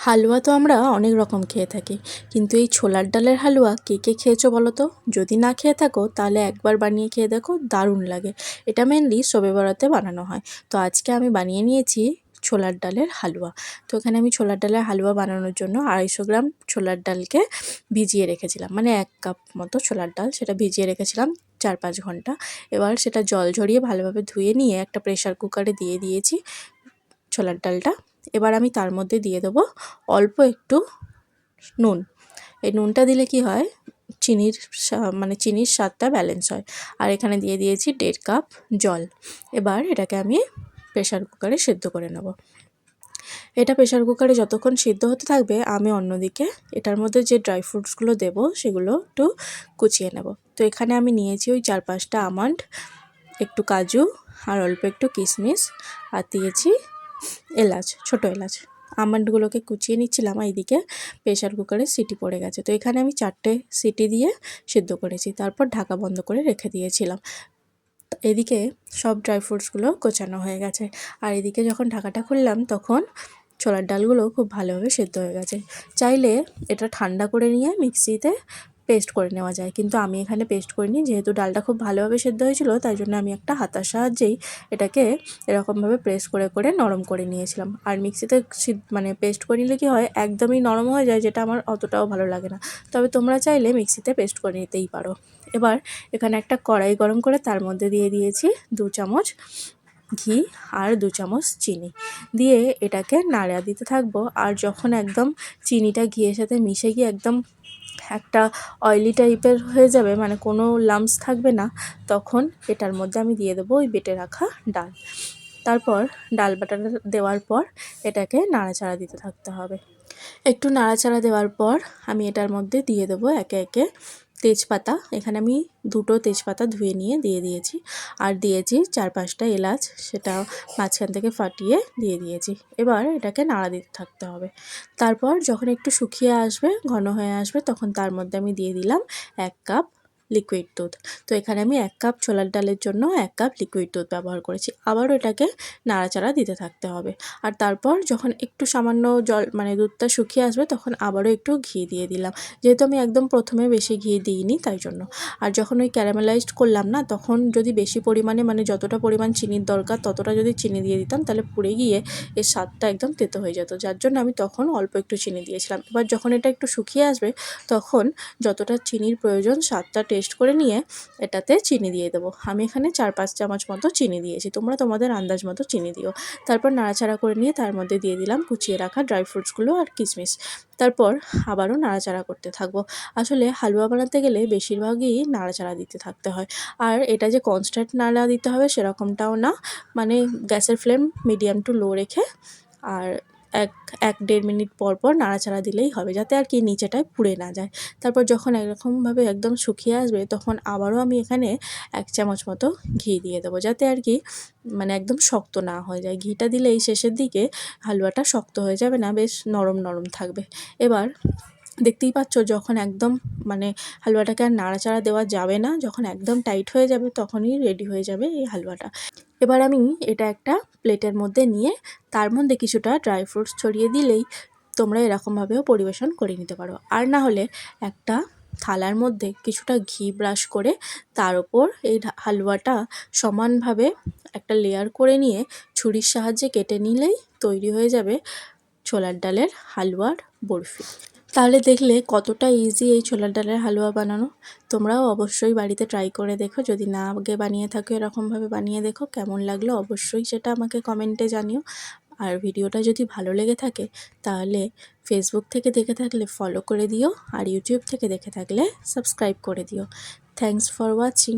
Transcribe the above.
হালুয়া তো আমরা অনেক রকম খেয়ে থাকি। কিন্তু এই ছোলার ডালের হালুয়া কে কে খেয়েছো বলো তো? যদি না খেয়ে থাকো, তাহলে একবার বানিয়ে খেয়ে দেখো, দারুণ লাগে। এটা মেনলি শবে বরাতে বানানো হয়। তো আজকে আমি বানিয়ে নিয়েছি ছোলার ডালের হালুয়া। তো এখানে আমি ছোলার ডালের হালুয়া বানানোর জন্য আড়াইশো গ্রাম ছোলার ডালকে ভিজিয়ে রেখেছিলাম। মানে এক কাপ মতো ছোলার ডাল সেটা ভিজিয়ে রেখেছিলাম চার পাঁচ ঘণ্টা। এবার সেটা জল ঝরিয়ে ভালোভাবে ধুয়ে নিয়ে একটা প্রেশার কুকারে দিয়ে দিয়েছি ছোলার ডালটা। এবার আমি তার মধ্যে দিয়ে দেবো অল্প একটু নুন। এই নুনটা দিলে কি হয়? চিনির মানে চিনির স্বাদটা ব্যালেন্স হয়। আর এখানে দিয়ে দিয়েছি দেড় কাপ জল। এবার এটাকে আমি প্রেশার কুকারে সেদ্ধ করে নেব। এটা প্রেশার কুকারে যতক্ষণ সিদ্ধ হতে থাকবে, আমি অন্যদিকে এটার মধ্যে যে ড্রাই ফ্রুটসগুলো দেবো, সেগুলো একটু কুচিয়ে নেব। তো এখানে আমি নিয়েছি ওই চার পাঁচটা আমন্ড, একটু কাজু, আর অল্প একটু কিশমিশ, আর দিয়েছি এলাচ, ছোটো এলাচ। আমন্ডগুলোকে কুচিয়ে নিচ্ছিলাম এইদিকে প্রেশার কুকারে সিটি পড়ে গেছে। তো এখানে আমি চারটে সিটি দিয়ে সিদ্ধ করেছি। তারপর ঢাকা বন্ধ করে রেখে দিয়েছিলাম। এদিকে সব ড্রাই ফ্রুটসগুলো কোচানো হয়ে গেছে। আর এদিকে যখন ঢাকাটা খুললাম তখন ছোলার ডালগুলো খুব ভালোভাবে সেদ্ধ হয়ে গেছে। চাইলে এটা ঠান্ডা করে নিয়ে মিক্সিতে পেস্ট করে নেওয়া যায়। কিন্তু আমি এখানে পেস্ট করিনি, যেহেতু ডালটা খুব ভালোভাবে সেদ্ধ হয়েছিল, তাই জন্য আমি একটা হাতার সাহায্যেই এটাকে এরকমভাবে প্রেস করে করে নরম করে নিয়েছিলাম। আর মিক্সিতে মানে পেস্ট করে নিলে কী হয়, একদমই নরম হয়ে যায়, যেটা আমার অতটাও ভালো লাগে না। তবে তোমরা চাইলে মিক্সিতে পেস্ট করে নিতেই পারো। এবার এখানে একটা কড়াই গরম করে তার মধ্যে দিয়ে দিয়েছি দু চামচ ঘি আর দু চামচ চিনি। দিয়ে এটাকে নাড়া দিতে থাকব। আর যখন একদম চিনিটা ঘিয়ের সাথে মিশে গিয়ে একদম একটা অয়েলি টাইপের হয়ে যাবে মানে কোনো লামস থাকবে না, তখন এটার মধ্যে আমি দিয়ে দেবো ওই বেটে রাখা ডাল। তারপর ডাল বাটাটা দেওয়ার পর এটাকে নাড়াচাড়া দিতে থাকতে হবে। একটু নাড়াচাড়া দেওয়ার পর আমি এটার মধ্যে দিয়ে দেবো একে একে তেজপাতা, এখানে আমি দুটো তেজপাতা ধুয়ে নিয়ে দিয়ে দিয়েছি। আর দিয়েছি চার পাঁচটা এলাচ, সেটা মাঝখান থেকে ফাটিয়ে দিয়ে দিয়েছি। এবার এটাকে নাড়া দিতে থাকতে হবে। তারপর যখন একটু শুকিয়ে আসবে, ঘন হয়ে আসবে, তখন তার মধ্যে আমি দিয়ে দিলাম এক কাপ লিকুইড দুধ। তো এখানে আমি এক কাপ ছোলার ডালের জন্য এক কাপ লিকুইড দুধ ব্যবহার করেছি। আবারও এটাকে নাড়াচাড়া দিতে থাকতে হবে। আর তারপর যখন একটু সামান্য জল মানে দুধটা শুকিয়ে আসবে তখন আবারও একটু ঘি দিয়ে দিলাম। যেহেতু আমি একদম প্রথমে বেশি ঘি দিইনি তাই জন্য। আর যখন ওই ক্যারামেলাইজড করলাম না, তখন যদি বেশি পরিমাণে মানে যতটা পরিমাণ চিনির দরকার, ততটা যদি চিনি দিয়ে দিতাম, তাহলে পুড়ে গিয়ে এর স্বাদটা একদম তেতো হয়ে যেত। যার জন্য আমি তখন অল্প একটু চিনি দিয়েছিলাম। এবার যখন এটা একটু শুকিয়ে আসবে, তখন যতটা চিনির প্রয়োজন, স্বাদটা টেস্ট করে নিয়ে এটাতে চিনি দিয়ে দেবো। আমি এখানে চার পাঁচ চামচ মতো চিনি দিয়েছি। তোমরা তোমাদের আন্দাজ মতো চিনি দিও। তারপর নাড়াচাড়া করে নিয়ে তার মধ্যে দিয়ে দিলাম কুচিয়ে রাখা ড্রাই ফ্রুটসগুলো আর কিশমিশ। তারপর আবারও নাড়াচাড়া করতে থাকব। আসলে হালুয়া বানাতে গেলে বেশিরভাগই নাড়াচাড়া দিতে থাকতে হয়। আর এটা যে কনস্ট্যান্ট নাড়া দিতে হবে সেরকমটাও না। মানে গ্যাসের ফ্লেম মিডিয়াম টু লো রেখে আর এক এক দেড় মিনিট পর পর নাড়াচাড়া দিলেই হবে, যাতে আর কি নিচেটায় পুড়ে না যায়। তারপর যখন একরকমভাবে একদম শুকিয়ে আসবে, তখন আবারও আমি এখানে এক চামচ মতো ঘি দিয়ে দেবো, যাতে আর কি মানে একদম শক্ত না হয়ে যায়। ঘিটা দিলেই শেষের দিকে হালুয়াটা শক্ত হয়ে যাবে না, বেশ নরম নরম থাকবে। এবার দেখতেই পাচ্ছ যখন একদম মানে হালুয়াটাকে আর নাড়াচাড়া দেওয়া যাবে না, যখন একদম টাইট হয়ে যাবে তখনই রেডি হয়ে যাবে এই হালুয়াটা। এবার আমি এটা একটা প্লেটের মধ্যে নিয়ে তার মধ্যে কিছুটা ড্রাই ফ্রুটস ছড়িয়ে দিলেই তোমরা এরকমভাবেও পরিবেশন করে নিতে পারো। আর না হলে একটা থালার মধ্যে কিছুটা ঘি ব্রাশ করে তার ওপর এই হালুয়াটা সমানভাবে একটা লেয়ার করে নিয়ে ছুরির সাহায্যে কেটে নিলেই তৈরি হয়ে যাবে ছোলার ডালের হালুয়ার বরফি। তাহলে দেখলে কতটা ইজি এই ছোলার ডালের হালুয়া বানানো। তোমরাও অবশ্যই বাড়িতে ট্রাই করে দেখো। যদি না আগে বানিয়ে থাকো, এরকমভাবে বানিয়ে দেখো, কেমন লাগল অবশ্যই সেটা আমাকে কমেন্টে জানিও। আর ভিডিওটা যদি ভালো লেগে থাকে, তাহলে ফেসবুক থেকে দেখে থাকলে ফলো করে দিও। আর ইউটিউব থেকে দেখে থাকলে সাবস্ক্রাইব করে দিও। Thanks for watching